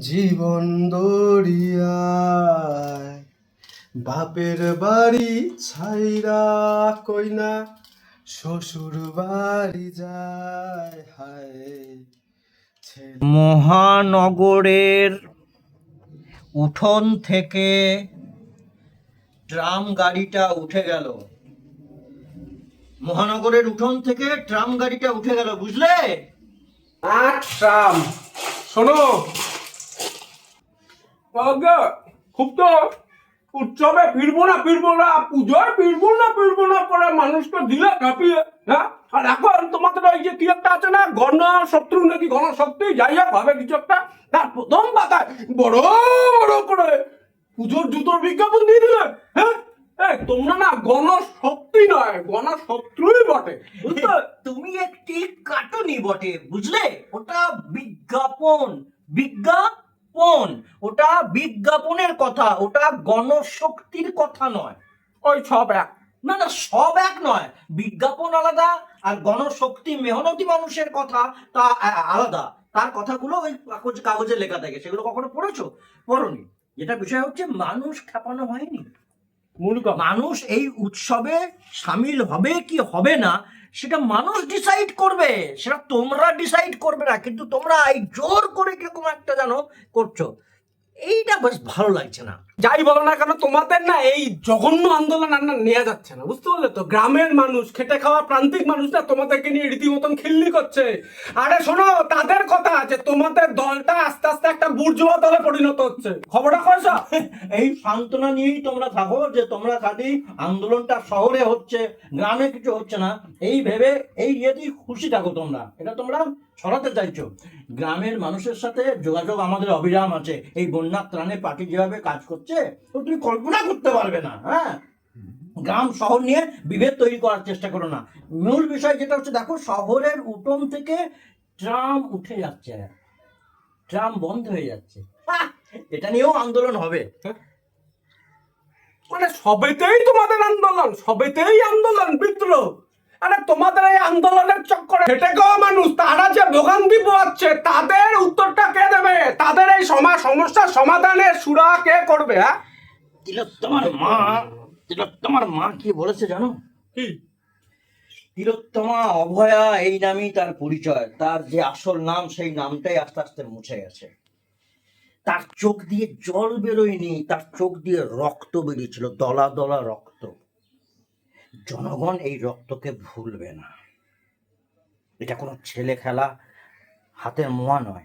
জীবন দরিয়ায় বাপের বাড়ি ছাইরা কইনা শ্বশুর বাড়ি যায় হায়। মহানগরের উঠোন থেকে ট্রাম গাড়িটা উঠে গেল। মহানগরের উঠোন থেকে ট্রাম গাড়িটা উঠে গেল বুঝলে? ট্রাম। শোনো খুব তো উৎসবে ফিরবো না ফিরবো না পুজোয় ফিরবো না ফিরবো না করে মানুষকে দিলে কাঁপিয়ে হ্যাঁ আর এখন তোমাদের ওই যে কি একটা আছে না গণ শত্রু নাকি গণ শক্তি যাই হোক হবে কিছু একটা। তার প্রথম পাতায় বড় বড় করে পুজোর জুতোর বিজ্ঞাপন দিয়ে দিলে হ্যাঁ? তোমরা না গণ শক্তি নয় গণ শত্রুই বটে। তুমি একটি কাটুনি বটে বুঝলে? ওটা বিজ্ঞাপন। বিজ্ঞাপন ওটা বিজ্ঞাপনের কথা ওটা গণশক্তির কথা নয়। ওই সব এক। না না সব এক নয়। বিজ্ঞাপন আলাদা আর গণশক্তি মেহনতি মানুষের কথা তা আলাদা। তার কথাগুলো ওই কাগজ কাগজে লেখা থাকে। সেগুলো কখনো পড়েছো? পড়নি। যেটা বিষয় হচ্ছে মানুষ খেপানো হয়নি। মূল মানুষ এই উৎসবে সামিল হবে কি হবে না সেটা মানুষ ডিসাইড করবে, সেটা তোমরা ডিসাইড করবে না, কিন্তু তোমরা জোর করে কীরকম একটা জানো করছ। এইটা বেশ ভালো লাগছে না। যাই বলো না কেন তোমাদের না এই জঘন্য আন্দোলন আর না নেওয়া যাচ্ছে না বুঝতে পারলে তো? গ্রামের মানুষ খেটে খাওয়া প্রান্তিক মানুষ না তোমাদেরকে নিয়ে রীতিমতন খিল্লি করছে। আরে শোনো তাদের কথা যে তোমাদের দলটা আস্তে আস্তে একটা বুর্জুয়া দলে পরিণত হচ্ছে। খবরটা কয়েছো? এই সান্ত্বনা নিয়েই তোমরা থাকো যে তোমরা খালি আন্দোলনটা শহরে হচ্ছে গ্রামে কিছু হচ্ছে না। এই ভেবে এই ইয়েতেই খুশি থাকো তোমরা। এটা তোমরা ছড়াতে চাইছো? গ্রামের মানুষের সাথে যোগাযোগ আমাদের অবিরাম আছে। এই বন্যা ত্রাণে পার্টি যেভাবে কাজ করছে, তো তুমি কল্পনা করতে পারবে না হ্যাঁ? গ্রাম, শহর নিয়ে বিভেদ তৈরি করার চেষ্টা করো না। মূল বিষয় যেটা হচ্ছে, দেখো, শহরের উঠোন থেকে ট্রাম উঠে যাচ্ছে। ট্রাম বন্ধ হয়ে যাচ্ছে। এটা নিয়েও আন্দোলন হবে। মানে সবেতেই তোমাদের আন্দোলন, সবেতেই আন্দোলন, বিদ্রোহ। আরে তোমাদের এই আন্দোলনের চক্করে হেঁটে খাওয়া মানুষ তারা যে ভোগান্তি পোয়াচ্ছে তাদের উত্তরটা কে দেবে? তাদের এই সমা সমস্যার সমাধানের সুরা কে করবে হ্যাঁ? তিলোত্তমার মা তিলোত্তমার মা কি বলেছে জানো? কি? তিলোত্তমা অভয়া এই নামই তার পরিচয়। তার যে আসল নাম সেই নামটাই আস্তে আস্তে মুছে গেছে। তার চোখ দিয়ে জল বেরোয়নি তার চোখ দিয়ে রক্ত বেরিয়েছিল দলা দলা রক্ত। জনগণ এই রক্তকে ভুলবে না। এটা কোনো ছেলে খেলা হাতের মোয়া নয়।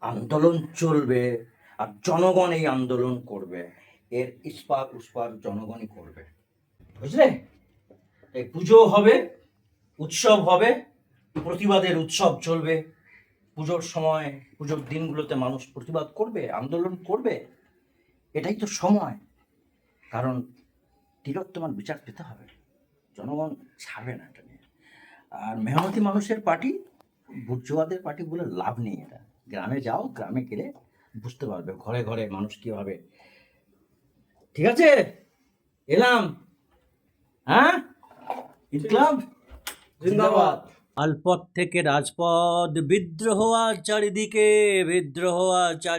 আন্দোলন চলবে আর জনগণ এই আন্দোলন করবে। এর ইস্পাত উস্পাত জনগণই করবে। বুঝলে? এই পুজো হবে, উৎসব হবে, প্রতিবাদের উৎসব চলবে। পুজোর সময়, পুজোর দিনগুলোতে মানুষ প্রতিবাদ করবে, আন্দোলন করবে। এটাই তো সময়। কারণ তিলোত্তমার বিচার পেতে হবে। জনগণ ছাড়বে না এটা নিয়ে। আর মেহনতি মানুষের পার্টি বুর্জোয়াদের পার্টি বলে লাভ নেই এটা। গ্রামে যাও গ্রামে গেলে বুঝতে পারবে ঘরে ঘরে মানুষ কীভাবে। ঠিক আছে? এলাম। হ্যাঁ? ইনকলাব? জিন্দাবাদ। আলপথ থেকে রাজপথ বিদ্রোহ আর চারিদিকে বিদ্রোহ আর চারি